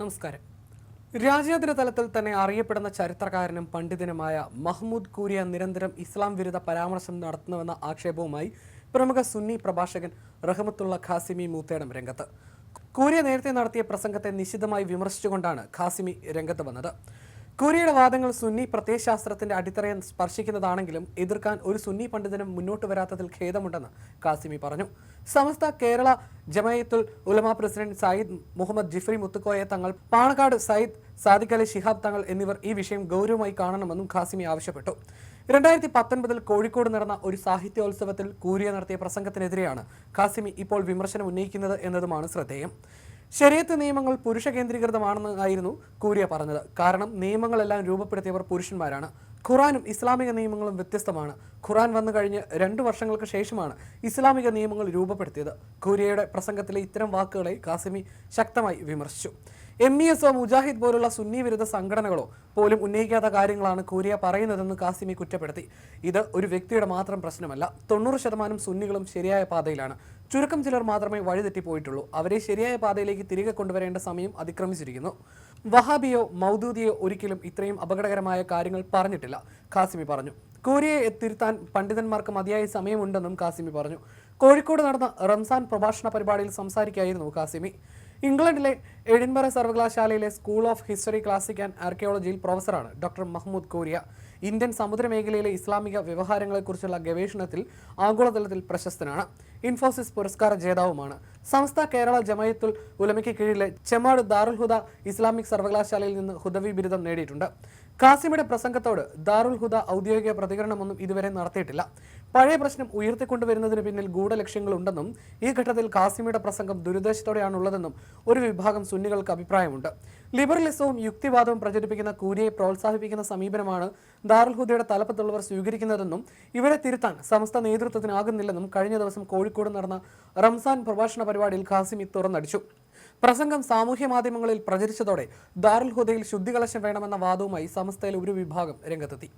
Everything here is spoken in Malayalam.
നമസ്കാരം. രാജ്യാന്തര തലത്തിൽ തന്നെ അറിയപ്പെടുന്ന ചരിത്രകാരനും പണ്ഡിതനുമായ മഹ്മൂദ് കൂരിയ നിരന്തരം ഇസ്ലാം വിരുദ്ധ പരാമർശം നടത്തുന്നുവെന്ന ആക്ഷേപവുമായി പ്രമുഖ സുന്നി പ്രഭാഷകൻ റഹമത്തുള്ള ഖാസിമി മൂത്തേടം രംഗത്ത്. കൂരിയ നേരത്തെ നടത്തിയ പ്രസംഗത്തെ നിശിതമായി വിമർശിച്ചുകൊണ്ടാണ് ഖാസിമി രംഗത്ത് വന്നത്. കൂരിയയുടെ വാദങ്ങൾ സുന്നി പ്രത്യയശാസ്ത്രത്തിന്റെ അടിത്തറയെ സ്പർശിക്കുന്നതാണെങ്കിലും എതിർക്കാൻ ഒരു സുന്നി പണ്ഡിതനും മുന്നോട്ട് വരാത്തതിൽ ഖേദമുണ്ടെന്ന് കാസിമി പറഞ്ഞു. സമസ്ത കേരള ജമയത്തുൽ ഉലമ പ്രസിഡന്റ് സയ്യിദ് മുഹമ്മദ് ജിഫ്രി മുത്തുക്കോയ തങ്ങൾ പാണക്കാട് സയ്യിദ് സാദിഖ് അലി ഷിഹാബ് തങ്ങൾ എന്നിവർ ഈ വിഷയം ഗൗരവമായി കാണണമെന്നും ഖാസിമി ആവശ്യപ്പെട്ടു. രണ്ടായിരത്തി പത്തൊൻപതിൽ കോഴിക്കോട് നടന്ന ഒരു സാഹിത്യോത്സവത്തിൽ കൂരിയ നടത്തിയ പ്രസംഗത്തിനെതിരെയാണ് ഖാസിമി ഇപ്പോൾ വിമർശനം ഉന്നയിക്കുന്നത് എന്നതുമാണ് ശ്രദ്ധേയം. ശരീരത്ത് നിയമങ്ങൾ പുരുഷ കേന്ദ്രീകൃതമാണെന്ന് ആയിരുന്നു കൂരിയ പറഞ്ഞത്. കാരണം നിയമങ്ങളെല്ലാം രൂപപ്പെടുത്തിയവർ പുരുഷന്മാരാണ്. ഖുറാനും ഇസ്ലാമിക നിയമങ്ങളും വ്യത്യസ്തമാണ്. ഖുറാൻ വന്നു കഴിഞ്ഞ് രണ്ടു വർഷങ്ങൾക്ക് ശേഷമാണ് ഇസ്ലാമിക നിയമങ്ങൾ രൂപപ്പെടുത്തിയത്. കൂരിയയുടെ പ്രസംഗത്തിലെ ഇത്തരം വാക്കുകളെ കാസിമി ശക്തമായി വിമർശിച്ചു. എം ഇ എസോ മുജാഹിദ് പോലുള്ള സുന്നി വിരുദ്ധ സംഘടനകളോ പോലും ഉന്നയിക്കാത്ത കാര്യങ്ങളാണ് കൂരിയ പറയുന്നതെന്ന് കാസിമി കുറ്റപ്പെടുത്തി. ഇത് ഒരു വ്യക്തിയുടെ മാത്രം പ്രശ്നമല്ല. തൊണ്ണൂറ് ശതമാനം സുന്നികളും ശരിയായ പാതയിലാണ്. ചുരുക്കം ചിലർ മാത്രമേ വഴിതെറ്റിപ്പോയിട്ടുള്ളൂ അവരെ ശരിയായ പാതയിലേക്ക് തിരികെ കൊണ്ടുവരേണ്ട സമയം അതിക്രമിച്ചിരിക്കുന്നു. വഹാബിയോ മൗദൂദിയോ ഒരിക്കലും ഇത്രയും അപകടകരമായ കാര്യങ്ങൾ പറഞ്ഞിട്ടില്ല കാസിമി പറഞ്ഞു. കോരിയയെ തിരുത്താൻ പണ്ഡിതന്മാർക്ക് മതിയായ സമയമുണ്ടെന്നും കാസിമി പറഞ്ഞു. കോഴിക്കോട് നടന്ന റംസാൻ പ്രഭാഷണ പരിപാടിയിൽ സംസാരിക്കുകയായിരുന്നു കാസിമി ഇംഗ്ലണ്ടിലെ എഡിൻബറ സർവകലാശാലയിലെ school of history classic and ആർക്കിയോളജിയിൽ പ്രൊഫസറാണ് ഡോക്ടർ മഹ്മൂദ് കോരിയ. ഇന്ത്യൻ സമുദ്രമേഖലയിലെ ഇസ്ലാമിക വ്യവഹാരങ്ങളെക്കുറിച്ചുള്ള ഗവേഷണത്തിൽ ആഗോളതലത്തിൽ പ്രശസ്തനാണ്. ഇൻഫോസിസ് പുരസ്കാര ജേതാവുമാണ്. സംസ്ഥ കേരള ജമയത്തുൽ ഉലമയ്ക്ക് കീഴിലെ ചെമാട് ദാറുൽ ഹുദ ഇസ്ലാമിക് സർവകലാശാലയിൽ നിന്ന് ഹുദവി ബിരുദം നേടിയിട്ടുണ്ട്. കാസിമിയുടെ പ്രസംഗത്തോട് ദാറുൽ ഹുദ ഔദ്യോഗിക പ്രതികരണമൊന്നും ഇതുവരെ നടത്തിയിട്ടില്ല. പഴയ പ്രശ്നം ഉയർത്തിക്കൊണ്ടുവരുന്നതിന് പിന്നിൽ ഗൂഢലക്ഷ്യങ്ങളുണ്ടെന്നും ഈ ഘട്ടത്തിൽ കാസിമിയുടെ പ്രസംഗം ദുരുദ്ദേശത്തോടെയാണുള്ളതെന്നും ഒരു വിഭാഗം സുന്നികൾക്ക് അഭിപ്രായമുണ്ട്. ലിബറലിസവും യുക്തിവാദവും പ്രചരിപ്പിക്കുന്ന കൂരിയെ പ്രോത്സാഹിപ്പിക്കുന്ന സമീപനമാണ് ദാറുൽ ഹുദയുടെ തലപ്പത്തുള്ളവർ സ്വീകരിക്കുന്നതെന്നും ഇവരെ തിരുത്താൻ സമസ്ത നേതൃത്വത്തിനാകുന്നില്ലെന്നും കഴിഞ്ഞ ദിവസം കോഴിക്കോട് നടന്ന റംസാൻ പ്രഭാഷണ പരിപാടിയിൽ ഖാസിമി തുറന്നടിച്ചു. പ്രസംഗം സാമൂഹ്യ മാധ്യമങ്ങളിൽ പ്രചരിച്ചതോടെ ദാറുൽ ഹുദയിൽ ശുദ്ധികലശം വേണമെന്ന വാദവുമായി സമസ്തയിലെ ഒരു വിഭാഗം രംഗത്തെത്തി.